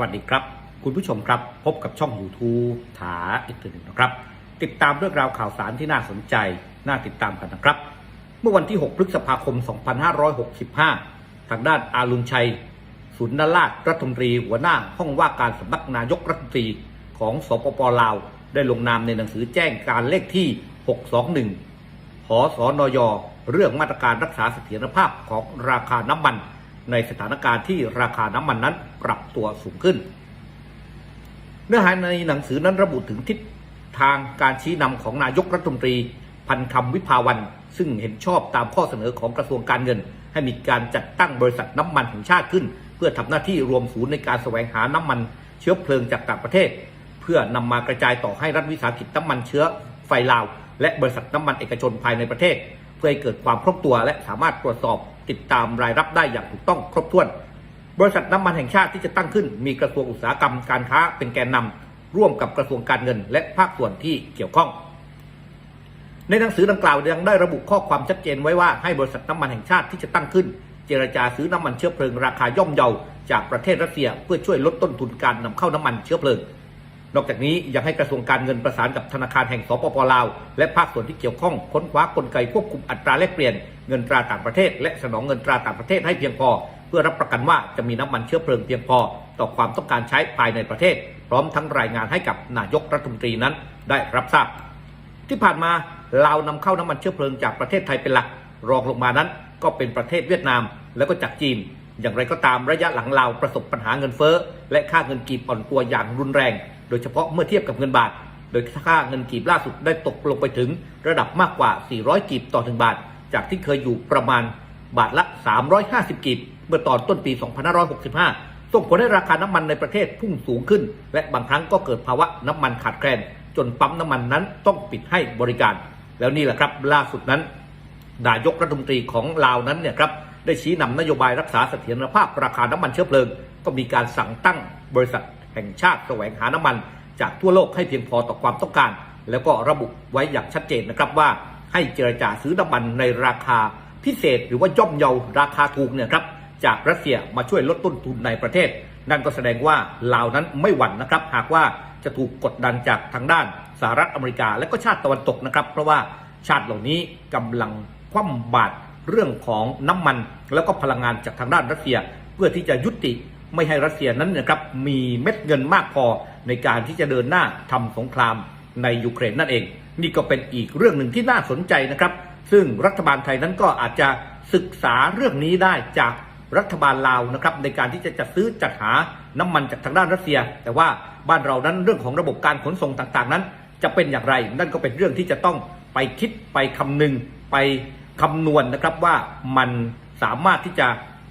วัสดีครับ คุณผู้ชมครับพบกับช่อง YouTube ถาอีกตัวหนึ่งนะครับ ติดตามเรื่องราวข่าวสารที่น่าสนใจ น่าติดตามกันนะครับ เมื่อวันที่ 6 พฤษภาคม 2565 ทางด้านอารุณชัย สุนทรราชรัฐมนตรีหัวหน้าห้องว่าการสำนักนายกรัฐมนตรีของสปปลาว ได้ลงนามในหนังสือแจ้งการเลขที่ 621หอสอนอยเรื่องมาตรการรักษาเสถียรภาพของราคาน้ำมัน ในสถานการณ์ที่ราคาน้ำมันนั้นปรับตัวสูงขึ้น เนื้อหาในหนังสือนั้นระบุถึงทิศทางการชี้นำของนายกรัฐมนตรี พันคำวิภาวัน ซึ่งเห็นชอบตามข้อเสนอของกระทรวงการเงิน ให้มีการจัดตั้งบริษัทน้ำมันแห่งชาติขึ้น เพื่อทำหน้าที่รวมศูนย์ในการแสวงหาน้ำมันเชื้อเพลิงจากต่างประเทศ เพื่อนำมากระจายต่อให้รัฐวิสาหกิจน้ำมันเชื้อไฟลาว และบริษัทน้ำมันเอกชนภายในประเทศ เพื่อให้เกิดความครบตัวและสามารถตรวจสอบ ติดตามรายรับได้อย่างถูกต้องครบถ้วน บริษัทน้ำมันแห่งชาติที่จะตั้งขึ้น มีกระทรวงอุตสาหกรรมการค้าเป็นแกนนำร่วมกับกระทรวงการเงิน และภาคส่วนที่เกี่ยวข้อง ในหนังสือดังกล่าวยังได้ระบุข้อความชัดเจนไว้ว่าให้บริษัทน้ำมันแห่งชาติที่จะตั้งขึ้น เจรจาซื้อน้ำมันเชื้อเพลิงราคาย่อมเยาจากประเทศรัสเซีย เพื่อช่วยลดต้นทุนการนำเข้าน้ำมันเชื้อเพลิง นอกจากนี้ยังให้กระทรวงการเงินประสานกับธนาคารแห่งสปปลาว และภาคส่วนที่เกี่ยวข้องค้นคว้ากลไกควบคุมอัตราแลกเปลี่ยนเงินตราต่างประเทศ และสนองเงินตราต่างประเทศให้เพียงพอ เพื่อรับประกันว่าจะมีน้ำมันเชื้อเพลิงเพียงพอ ต่อความต้องการใช้ภายในประเทศ พร้อมทั้งรายงานให้กับนายกรัฐมนตรีนั้น ได้รับทราบ ที่ผ่านมาลาวนำเข้าน้ำมันเชื้อเพลิงจากประเทศไทยเป็นหลัก รองลงมานั้น ก็เป็นประเทศเวียดนาม แล้วก็จากจีน อย่างไรก็ตามระยะหลังลาวประสบปัญหาเงินเฟ้อและค่าเงินกีบอ่อนตัวอย่างรุนแรง โดยเฉพาะเมื่อเทียบกับเงินบาท โดยค่าเงินกีบล่าสุดได้ตกลงไปถึงระดับมากกว่า 400 กีบต่อหนึ่งบาท จากที่เคยอยู่ประมาณบาทละ 350 กีบเมื่อตอนต้นปี 2565 ส่งผลให้ราคาน้ำมันในประเทศพุ่งสูงขึ้น และบางครั้งก็เกิดภาวะน้ำมันขาดแคลน จนปั๊มน้ำมันนั้นต้องปิดให้บริการ แล้วนี่แหละครับล่าสุดนั้น นายกรัฐมนตรีของลาวนั้นเนี่ยครับได้ชี้นำนโยบายรักษาเสถียรภาพราคาน้ำมันเชื้อเพลิง ก็มีการสั่งตั้งบริษัท ห่งชาติแสวงหาน้ำมัน จากทั่วโลกให้เพียงพอต่อความต้องการ แล้วก็ระบุไว้อย่างชัดเจนนะครับว่าให้เจรจาซื้อน้ำมันในราคาพิเศษหรือว่าย่อมเยาราคาถูกเนี่ยครับจากรัสเซียมาช่วยลดต้นทุนในประเทศ นั่นก็แสดงว่าลาวนั้นไม่หวั่นนะครับ หากว่าจะถูกกดดันจากทางด้านสหรัฐอเมริกาและก็ชาติตะวันตกนะครับ เพราะว่าชาติเหล่านี้กำลังคว่ำบาตรเรื่องของน้ำมัน แล้วก็พลังงานจากทางด้านรัสเซีย เพื่อที่จะยุติ ไม่ให้รัสเซียนั้นนะครับมีเม็ดเงินมากพอในการที่จะเดินหน้าทำสงครามในยูเครนนั่นเอง นี่ก็เป็นอีกเรื่องหนึ่งที่น่าสนใจนะครับ ซึ่งรัฐบาลไทยนั้นก็อาจจะศึกษาเรื่องนี้ได้จากรัฐบาลลาวนะครับในการที่จะจัดซื้อจัดหาน้ำมันจากทางด้านรัสเซีย แต่ว่าบ้านเรานั้นเรื่องของระบบการขนส่งต่างๆนั้น จะเป็นอย่างไร นั่นก็เป็นเรื่องที่จะต้องไปคิดไปคำนึงไปคำนวณนะครับว่ามันสามารถที่จะ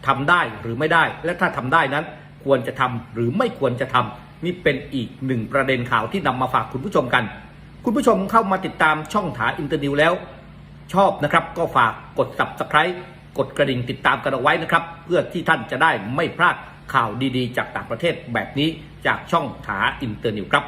ทำได้หรือไม่ได้ และถ้าทำได้นั้นควรจะทำหรือไม่ควรจะทำนี่เป็นอีกหนึ่งประเด็นข่าวที่นำมาฝากคุณผู้ชมกัน คุณผู้ชมเข้ามาติดตามช่องถาอินเตอร์นิวแล้ว ชอบนะครับก็ฝากกด subscribe กดกระดิ่งติดตามกันเอาไว้นะครับ เพื่อที่ท่านจะได้ไม่พลาดข่าวดีๆ จากต่างประเทศแบบนี้จากช่องถาอินเตอร์นิวครับ